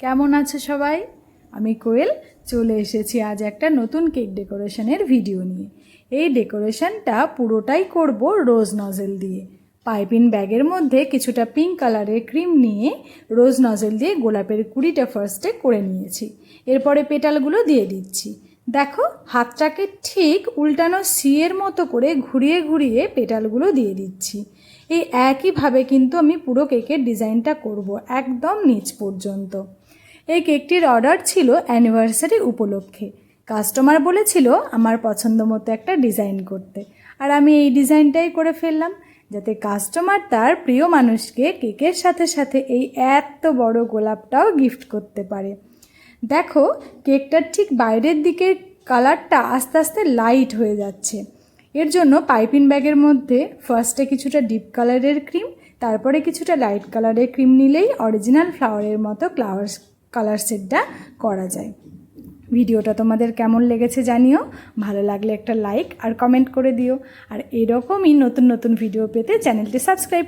কেমন আছে সবাই? আমি কোয়েল, চলে এসেছি আজ একটা নতুন কেক ডেকোরেশনের ভিডিও নিয়ে। এই ডেকোরেশনটা পুরোটাই করব রোজ নজেল দিয়ে। পাইপিন ব্যাগের মধ্যে কিছুটা পিঙ্ক কালারের ক্রিম নিয়ে রোজ নজেল দিয়ে গোলাপের কুড়িটা ফার্স্টে করে নিয়েছি। এরপরে পেটালগুলো দিয়ে দিচ্ছি। দেখো, হাতটাকে ঠিক উল্টানো সিয়ের মতো করে ঘুরিয়ে ঘুরিয়ে পেটালগুলো দিয়ে দিচ্ছি। এই একইভাবে কিন্তু আমি পুরো কেকের ডিজাইনটা করব একদম নিচ পর্যন্ত। এই কেকটির অর্ডার ছিল অ্যানিভার্সারি উপলক্ষে। কাস্টমার বলেছিল আমার পছন্দ মতো একটা ডিজাইন করতে। আর আমি এই ডিজাইনটাই করে ফেললাম, যাতে কাস্টমার তার প্রিয় মানুষকে কেকের সাথে সাথে এই এত বড় গোলাপটাও গিফট করতে পারে। দেখো কেকটার ঠিক বাইরের দিকের কালারটা আস্তে আস্তে লাইট হয়ে যাচ্ছে। এর জন্য পাইপিং ব্যাগের মধ্যে ফার্স্টে কিছুটা ডিপ কালারের ক্রিম তারপরে কিছুটা লাইট কালারের ক্রিম নিলেই অরিজিনাল ফ্লাওয়ারের মতো ফ্লাওয়ার কালার সেটটা করা যায়। ভিডিওটা তোমাদের কেমন লেগেছে জানিও, ভালো লাগলে একটা লাইক আর কমেন্ট করে দিও। আর এরকমই নতুন নতুন ভিডিও পেতে চ্যানেলটি সাবস্ক্রাইব